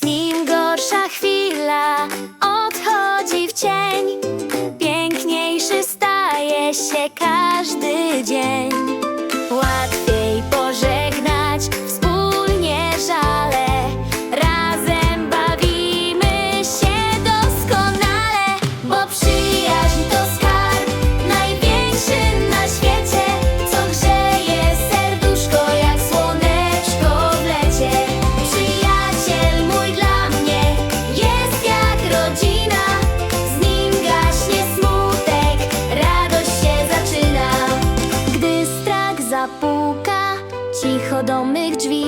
Z nim gorsza chwila odchodzi w cień. Piękniejszy staje się każdy dzień. Cicho do mych drzwi.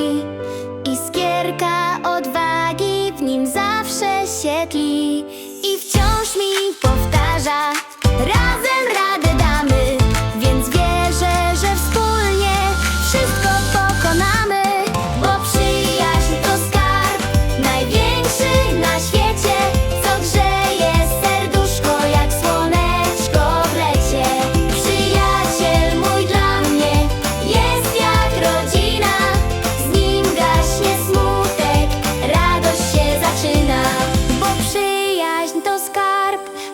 Iskierka odwagi w nim zawsze się tli I wciąż mi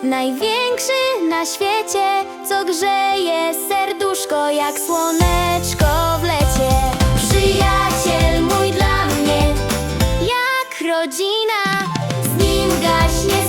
Największy na świecie, co grzeje serduszko jak słoneczko w lecie. Przyjaciel mój dla mnie, jak rodzina, z nim gaśnie.